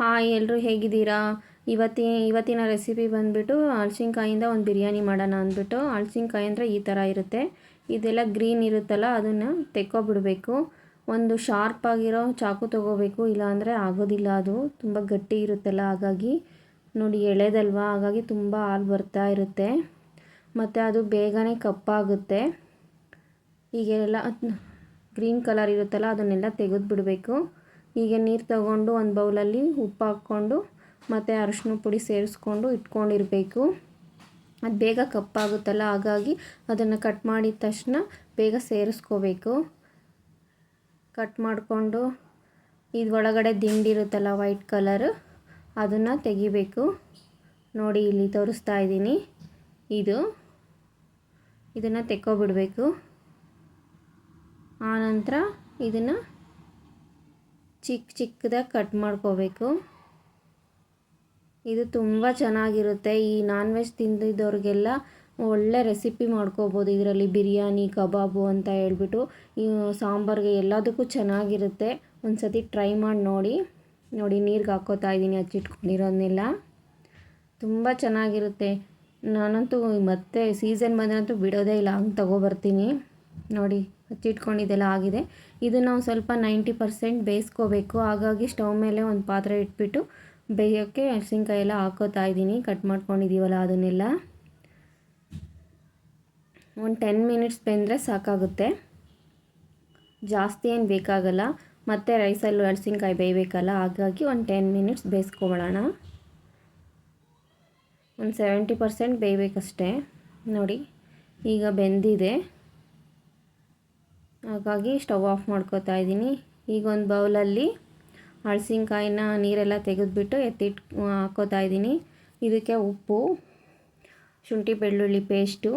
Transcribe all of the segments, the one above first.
Hi ಎಲ್ಲರೂ ಹೇಗಿದ್ದೀರಾ? ಇವತ್ತಿ, ಇವತ್ತಿನ ರೆಸಿಪಿ ಬಂದುಬಿಟ್ಟು ಹಲ್ಸಿನ್ಕಾಯಿಂದ ಒಂದು ಬಿರಿಯಾನಿ ಮಾಡೋಣ ಅಂದ್ಬಿಟ್ಟು ಹಲ್ಸಿನಕಾಯಿ ಅಂದರೆ ಈ ಥರ ಇರುತ್ತೆ. ಇದೆಲ್ಲ ಗ್ರೀನ್ ಇರುತ್ತಲ್ಲ, ಅದನ್ನು ತೆಕ್ಕೊಬಿಡಬೇಕು. ಒಂದು ಶಾರ್ಪ್ ಆಗಿರೋ ಚಾಕು ತೊಗೋಬೇಕು, ಇಲ್ಲಾಂದರೆ ಆಗೋದಿಲ್ಲ ಅದು. ತುಂಬ ಗಟ್ಟಿ ಇರುತ್ತಲ್ಲ, ಹಾಗಾಗಿ ನೋಡಿ, ಎಳೆದಲ್ವಾ? ಹಾಗಾಗಿ ತುಂಬ ಹಾಲು ಬರ್ತಾ ಇರುತ್ತೆ. ಮತ್ತು ಅದು ಬೇಗನೆ ಕಪ್ಪಾಗುತ್ತೆ. ಹೀಗೆಲ್ಲ ಗ್ರೀನ್ ಕಲರ್ ಇರುತ್ತಲ್ಲ, ಅದನ್ನೆಲ್ಲ ತೆಗೆದು ಬಿಡಬೇಕು ಹೀಗೆ ನೀರು ತಗೊಂಡು ಒಂದು ಬೌಲಲ್ಲಿ ಉಪ್ಪು ಹಾಕ್ಕೊಂಡು ಮತ್ತು ಅರಶಿನ ಪುಡಿ ಸೇರಿಸ್ಕೊಂಡು ಇಟ್ಕೊಂಡಿರಬೇಕು. ಅದು ಬೇಗ ಕಪ್ಪಾಗುತ್ತಲ್ಲ, ಹಾಗಾಗಿ ಅದನ್ನು ಕಟ್ ಮಾಡಿದ ತಕ್ಷಣ ಬೇಗ ಸೇರಿಸ್ಕೋಬೇಕು. ಕಟ್ ಮಾಡಿಕೊಂಡು ಇದು ಒಳಗಡೆ ದಿಂಡಿರುತ್ತಲ್ಲ ವೈಟ್ ಕಲರ್ ಅದನ್ನು ತೆಗಿಬೇಕು. ನೋಡಿ ಇಲ್ಲಿ ತೋರಿಸ್ತಾ ಇದ್ದೀನಿ. ಇದು, ಇದನ್ನು ತೆಕ್ಕೊಬಿಡಬೇಕು. ಆನಂತರ ಇದನ್ನು ಚಿಕ್ಕ ಚಿಕ್ಕದಾಗಿ ಕಟ್ ಮಾಡ್ಕೋಬೇಕು. ಇದು ತುಂಬ ಚೆನ್ನಾಗಿರುತ್ತೆ. ಈ ನಾನ್ ವೆಜ್ ತಿಂದಿದ್ದವ್ರಿಗೆಲ್ಲ ಒಳ್ಳೆ ರೆಸಿಪಿ ಮಾಡ್ಕೋಬೋದು. ಇದರಲ್ಲಿ ಬಿರಿಯಾನಿ, ಕಬಾಬು ಅಂತ ಹೇಳ್ಬಿಟ್ಟು ಸಾಂಬಾರಿಗೆ ಎಲ್ಲದಕ್ಕೂ ಚೆನ್ನಾಗಿರುತ್ತೆ. ಒಂದು ಸತಿ ಟ್ರೈ ಮಾಡಿ ನೋಡಿ. ನೋಡಿ, ನೀರಿಗೆ ಹಾಕೋತಾ ಇದ್ದೀನಿ ಹಚ್ಚಿಟ್ಕೊಂಡಿರೋದನ್ನೆಲ್ಲ ತುಂಬ ಚೆನ್ನಾಗಿರುತ್ತೆ. ನಾನಂತೂ ಮತ್ತೆ ಸೀಸನ್ ಬಂದ್ರಂತೂ ಬಿಡೋದೇ ಇಲ್ಲ. ಹಂಗೆ ತಗೊಬರ್ತೀನಿ. ನೋಡಿ. ಹಚ್ಚಿಟ್ಕೊಂಡಿದ್ದೆಲ್ಲ ಆಗಿದೆ. ಇದನ್ನು ನಾವು ಸ್ವಲ್ಪ ನೈಂಟಿ ಪರ್ಸೆಂಟ್ ಬೇಯಿಸ್ಕೋಬೇಕು. ಹಾಗಾಗಿ ಸ್ಟವ್ ಮೇಲೆ ಒಂದು ಪಾತ್ರೆ ಇಟ್ಬಿಟ್ಟು ಬೇಯೋಕ್ಕೆ ಹಸಿನ್ಕಾಯಿ ಎಲ್ಲ ಹಾಕೋತಾ ಇದ್ದೀನಿ. ಕಟ್ ಮಾಡ್ಕೊಂಡಿದ್ದೀವಲ್ಲ ಅದನ್ನೆಲ್ಲ. ಒಂದು ಟೆನ್ ಮಿನಿಟ್ಸ್ ಬೆಂದರೆ ಸಾಕಾಗುತ್ತೆ. ಜಾಸ್ತಿ ಏನು ಬೇಕಾಗಲ್ಲ. ಮತ್ತು ರೈಸಲ್ಲಿ ಹಸಿನ್ಕಾಯಿ ಬೇಯಬೇಕಲ್ಲ. ಹಾಗಾಗಿ ಒಂದು ಟೆನ್ ಮಿನಿಟ್ಸ್ ಬೇಯಿಸ್ಕೊಬಿಡೋಣ ಒಂದು ಸೆವೆಂಟಿ ಪರ್ಸೆಂಟ್ ಬೇಯಬೇಕಷ್ಟೇ. ನೋಡಿ, ಈಗ ಬೆಂದಿದೆ. ಹಾಗಾಗಿ ಸ್ಟವ್ ಆಫ್ ಮಾಡ್ಕೋತಾ ಇದ್ದೀನಿ. ಈಗ ಒಂದು ಬೌಲಲ್ಲಿ ಹಳಸಿನಕಾಯಿನ ನೀರೆಲ್ಲ ತೆಗೆದುಬಿಟ್ಟು ಎತ್ತಿಟ್ ಹಾಕೋತಾ ಇದ್ದೀನಿ. ಇದಕ್ಕೆ ಉಪ್ಪು, ಶುಂಠಿ ಬೆಳ್ಳುಳ್ಳಿ ಪೇಸ್ಟು,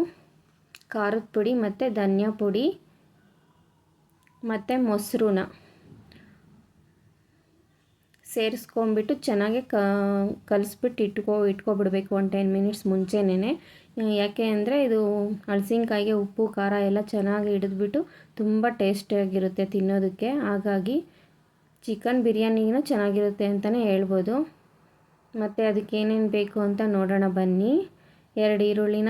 ಖಾರದ ಪುಡಿ ಮತ್ತು ಧನಿಯಾ ಪುಡಿ ಮತ್ತು ಮೊಸರನ್ನ. ಸೇರಿಸ್ಕೊಂಬಿಟ್ಟು ಚೆನ್ನಾಗಿ ಕಲಿಸ್ಬಿಟ್ಟು ಇಟ್ಕೋ, ಇಟ್ಕೊಬಿಡ್ಬೇಕು ಒನ್ ಟೆನ್ ಮಿನಿಟ್ಸ್ ಮುಂಚೆನೇ ಯಾಕೆ ಅಂದರೆ ಇದು ಹಳಸಿನ್ಕಾಯಿಗೆ ಉಪ್ಪು, ಖಾರ ಎಲ್ಲ ಚೆನ್ನಾಗಿ ಹಿಡಿದ್ಬಿಟ್ಟು ತುಂಬ ಟೇಸ್ಟಿಯಾಗಿರುತ್ತೆ ತಿನ್ನೋದಕ್ಕೆ. ಹಾಗಾಗಿ ಚಿಕನ್ ಬಿರಿಯಾನಿನ ಚೆನ್ನಾಗಿರುತ್ತೆ ಅಂತಲೇ ಹೇಳ್ಬೋದು. ಮತ್ತು ಅದಕ್ಕೆ ಏನೇನು ಬೇಕು ಅಂತ ನೋಡೋಣ ಬನ್ನಿ. ಎರಡು ಈರುಳ್ಳಿನ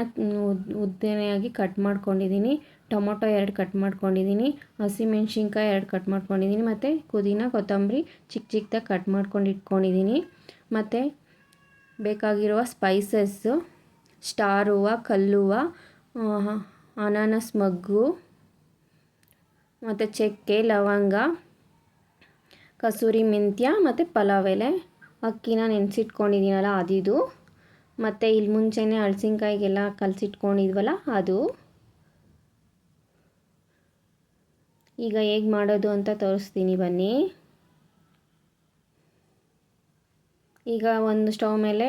ಉದ್ದನೆಯಾಗಿ ಕಟ್ ಮಾಡ್ಕೊಂಡಿದ್ದೀನಿ. ಟೊಮೊಟೊ ಎರಡು ಕಟ್ ಮಾಡ್ಕೊಂಡಿದ್ದೀನಿ. ಹಸಿಮೆಣ್ಸಿನ್ಕಾಯಿ ಎರಡು ಕಟ್ ಮಾಡ್ಕೊಂಡಿದ್ದೀನಿ. ಮತ್ತು ಪುದೀನ, ಕೊತ್ತಂಬರಿ ಚಿಕ್ಕ ಚಿಕ್ಕದಾಗಿ ಕಟ್ ಮಾಡ್ಕೊಂಡು ಇಟ್ಕೊಂಡಿದ್ದೀನಿ. ಮತ್ತು ಬೇಕಾಗಿರುವ ಸ್ಪೈಸಸ್ಸು ಸ್ಟಾರ್ ಹೂವು ಕಲ್ಲುವ ಅನಾನಸ್ ಮಗ್ಗು, ಮತ್ತು ಚಕ್ಕೆ, ಲವಂಗ, ಕಸೂರಿ ಮೆಂತ್ಯ, ಮತ್ತು ಪಲಾವ್ ಎಲೆ. ಅಕ್ಕಿನ ನೆನೆಸಿಟ್ಕೊಂಡಿದ್ದೀನಲ್ಲ ಅದಿದು. ಮತ್ತು ಇಲ್ಲಿ ಮುಂಚೆನೇ ಹಳಸಿನ್ಕಾಯಿಗೆಲ್ಲ ಕಲಸಿಟ್ಕೊಂಡಿದ್ವಲ್ಲ ಅದು. ಈಗ ಹೇಗೆ ಮಾಡೋದು ಅಂತ ತೋರಿಸ್ತೀನಿ ಬನ್ನಿ. ಈಗ ಒಂದು ಸ್ಟವ್ ಮೇಲೆ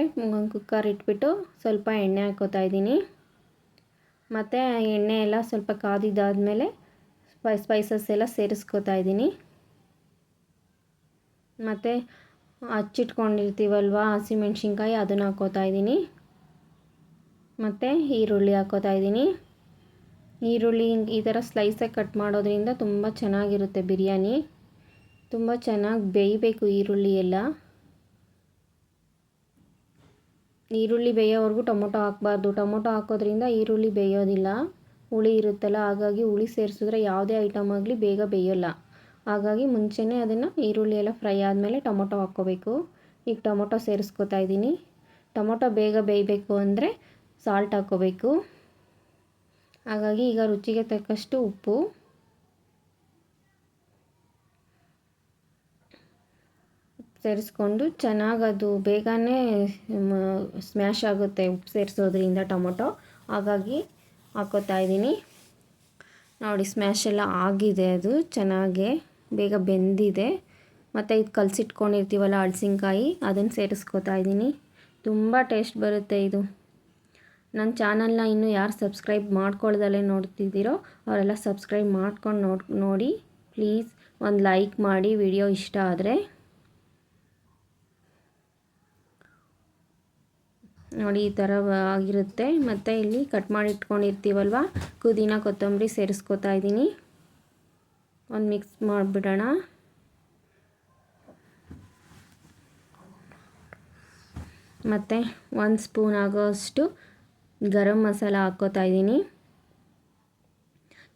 ಕುಕ್ಕರ್ ಇಟ್ಬಿಟ್ಟು ಸ್ವಲ್ಪ ಎಣ್ಣೆ ಹಾಕೋತಾ ಇದ್ದೀನಿ. ಮತ್ತು ಎಣ್ಣೆ ಎಲ್ಲ ಸ್ವಲ್ಪ ಕಾದಿದ್ದಾದಮೇಲೆ ಸ್ಪೈ ಸ್ಪೈಸಸ್ ಎಲ್ಲ ಸೇರಿಸ್ಕೋತಾ ಇದ್ದೀನಿ. ಮತ್ತು ಹಚ್ಚಿಟ್ಕೊಂಡಿರ್ತೀವಲ್ವ ಹಸಿಮೆಣ್ಸಿನ್ಕಾಯಿ ಅದನ್ನು ಹಾಕೋತಾ ಇದ್ದೀನಿ. ಮತ್ತು ಈರುಳ್ಳಿ ಹಾಕೋತಾ ಇದ್ದೀನಿ. ಈರುಳ್ಳಿ ಈ ಥರ ಸ್ಲೈಸಾಗಿ ಕಟ್ ಮಾಡೋದ್ರಿಂದ ತುಂಬ ಚೆನ್ನಾಗಿರುತ್ತೆ ಬಿರಿಯಾನಿ. ತುಂಬ ಚೆನ್ನಾಗಿ ಬೇಯಬೇಕು ಈರುಳ್ಳಿ ಎಲ್ಲ. ಈರುಳ್ಳಿ ಬೇಯೋವರೆಗೂ ಟೊಮೊಟೊ ಹಾಕ್ಬಾರ್ದು. ಟೊಮೊಟೊ ಹಾಕೋದ್ರಿಂದ ಈರುಳ್ಳಿ ಬೇಯೋದಿಲ್ಲ. ಹುಳಿ ಇರುತ್ತಲ್ಲ, ಹಾಗಾಗಿ ಹುಳಿ ಸೇರಿಸಿದ್ರೆ ಯಾವುದೇ ಐಟಮ್ ಆಗಲಿ ಬೇಗ ಬೇಯೋಲ್ಲ. ಹಾಗಾಗಿ ಮುಂಚೆನೇ ಅದನ್ನು ಈರುಳ್ಳಿ ಎಲ್ಲ ಫ್ರೈ ಆದಮೇಲೆ ಟೊಮೊಟೊ ಹಾಕ್ಕೋಬೇಕು. ಈಗ ಟೊಮೊಟೊ ಸೇರಿಸ್ಕೊತಾ ಇದ್ದೀನಿ. ಟೊಮೊಟೊ ಬೇಗ ಬೇಯಬೇಕು ಅಂದರೆ ಸಾಲ್ಟ್ ಹಾಕ್ಕೋಬೇಕು. ಹಾಗಾಗಿ ಈಗ ರುಚಿಗೆ ತಕ್ಕಷ್ಟು ಉಪ್ಪು. ಸೇರಿಸ್ಕೊಂಡು ಚೆನ್ನಾಗಿ ಅದು ಬೇಗನೆ ಸ್ಮ್ಯಾಶ್ ಆಗುತ್ತೆ ಉಪ್ಪು ಸೇರಿಸೋದ್ರಿಂದ ಟೊಮೊಟೊ. ಹಾಗಾಗಿ ಹಾಕೋತಾ ಇದ್ದೀನಿ. ನೋಡಿ ಸ್ಮ್ಯಾಶ್ ಎಲ್ಲ ಆಗಿದೆ ಅದು ಚೆನ್ನಾಗೆ. ಬೇಗ ಬೆಂದಿದೆ. ಮತ್ತು ಇದು ಕಲಸಿಟ್ಕೊಂಡಿರ್ತೀವಲ್ಲ ಹಳಸಿನ್ಕಾಯಿ ಅದನ್ನು ಸೇರಿಸ್ಕೋತಾ ಇದ್ದೀನಿ. ತುಂಬ ಟೇಸ್ಟ್ ಬರುತ್ತೆ ಇದು. ನನ್ನ ಚಾನಲ್ನ ಇನ್ನೂ ಯಾರು ಸಬ್ಸ್ಕ್ರೈಬ್ ಮಾಡ್ಕೊಳ್ದಲ್ಲೇ ನೋಡ್ತಿದ್ದೀರೋ, ಅವರೆಲ್ಲ ಸಬ್ಸ್ಕ್ರೈಬ್ ಮಾಡ್ಕೊಂಡು ನೋಡಿ ನೋಡಿ. ಪ್ಲೀಸ್ ಒಂದು ಲೈಕ್ ಮಾಡಿ, ವಿಡಿಯೋ ಇಷ್ಟ ಆದರೆ. ನೋಡಿ, ಈ ಥರ ಆಗಿರುತ್ತೆ. ಮತ್ತು ಇಲ್ಲಿ ಕಟ್ ಮಾಡಿಟ್ಕೊಂಡಿರ್ತೀವಲ್ವ ಕೊತ್ತಂಬರಿ ಸೇರಿಸ್ಕೊತಾ ಇದ್ದೀನಿ. ಒಂದು ಮಿಕ್ಸ್ ಮಾಡಿಬಿಡೋಣ. ಮತ್ತು ಒಂದು ಸ್ಪೂನ್ ಆಗೋಷ್ಟು ಗರಂ ಮಸಾಲ ಹಾಕ್ಕೋತಾ ಇದ್ದೀನಿ.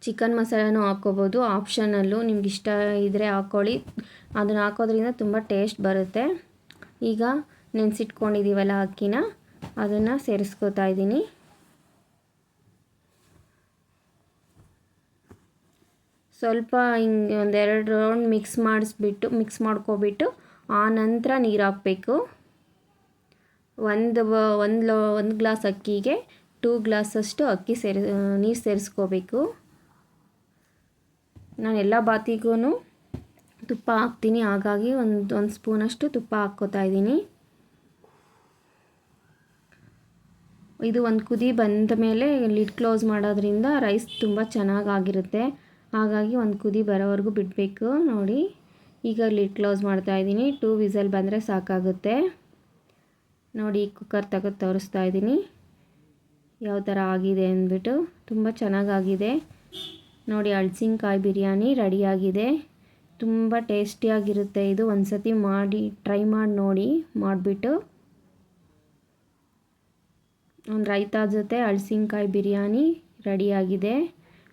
ಚಿಕನ್ ಮಸಾಲನೂ ಹಾಕ್ಕೋಬೋದು ಆಪ್ಷನಲ್ಲೂ ನಿಮ್ಗೆ ಇಷ್ಟ ಇದ್ದರೆ ಹಾಕ್ಕೊಳ್ಳಿ ಅದನ್ನು ಹಾಕೋದ್ರಿಂದ ತುಂಬ ಟೇಸ್ಟ್ ಬರುತ್ತೆ. ಈಗ ನೆನೆಸಿಟ್ಕೊಂಡಿದ್ದೀವಲ್ಲ ಅಕ್ಕಿನ, ಅದನ್ನು ಸೇರಿಸ್ಕೋತಾ ಇದ್ದೀನಿ. ಸ್ವಲ್ಪ ಹಿಂಗೆ ಒಂದೆರಡು ರೌಂಡ್ ಮಿಕ್ಸ್ ಮಾಡಿಸ್ಬಿಟ್ಟು ಮಿಕ್ಸ್ ಮಾಡ್ಕೊಬಿಟ್ಟು, ಆ ನಂತರ ನೀರು ಹಾಕಬೇಕು. ಒಂದು ಒಂದು ಲೋ, ಒಂದು ಗ್ಲಾಸ್ ಅಕ್ಕಿಗೆ ಟೂ ಗ್ಲಾಸಷ್ಟು ಅಕ್ಕಿ ಸೇರಿ ನೀರು ಸೇರಿಸ್ಕೋಬೇಕು. ನಾನು ಎಲ್ಲ ಬಾತಿಗೂ ತುಪ್ಪ ಹಾಕ್ತೀನಿ. ಹಾಗಾಗಿ ಒಂದು ಒಂದು ಸ್ಪೂನಷ್ಟು ತುಪ್ಪ ಹಾಕ್ಕೋತಾ ಇದ್ದೀನಿ. ಇದು ಒಂದು ಕುದಿ ಬಂದ ಮೇಲೆ ಲಿಡ್ ಕ್ಲೋಸ್ ಮಾಡೋದ್ರಿಂದ ರೈಸ್ ತುಂಬ ಚೆನ್ನಾಗಾಗಿರುತ್ತೆ ಹಾಗಾಗಿ ಒಂದು ಕುದಿ ಬರೋವರೆಗೂ ಬಿಡಬೇಕು, ನೋಡಿ. ಈಗ ಲಿಡ್ ಕ್ಲೋಸ್ ಮಾಡ್ತಾಯಿದ್ದೀನಿ ಟೂ ವಿಸಲ್ ಬಂದರೆ ಸಾಕಾಗುತ್ತೆ. ನೋಡಿ ಕುಕ್ಕರ್ ತೆಗೆದು ತೋರಿಸ್ತಾ ಇದ್ದೀನಿ. ಯಾವ ಥರ ಆಗಿದೆ ಅಂದ್ಬಿಟ್ಟು. ತುಂಬ ಚೆನ್ನಾಗಾಗಿದೆ. ನೋಡಿ ಅಳಸಿನಕಾಯಿ ಬಿರಿಯಾನಿ ರೆಡಿಯಾಗಿದೆ. ತುಂಬ ಟೇಸ್ಟಿಯಾಗಿರುತ್ತೆ ಇದು. ಒಂದು ಸತಿ ಮಾಡಿ, ಟ್ರೈ ಮಾಡಿ ನೋಡಿ, ಮಾಡಿಬಿಟ್ಟು. ಒಂದು ರೈತ ಜೊತೆ ಅಳಸಿನಕಾಯಿ ಬಿರಿಯಾನಿ ರೆಡಿಯಾಗಿದೆ.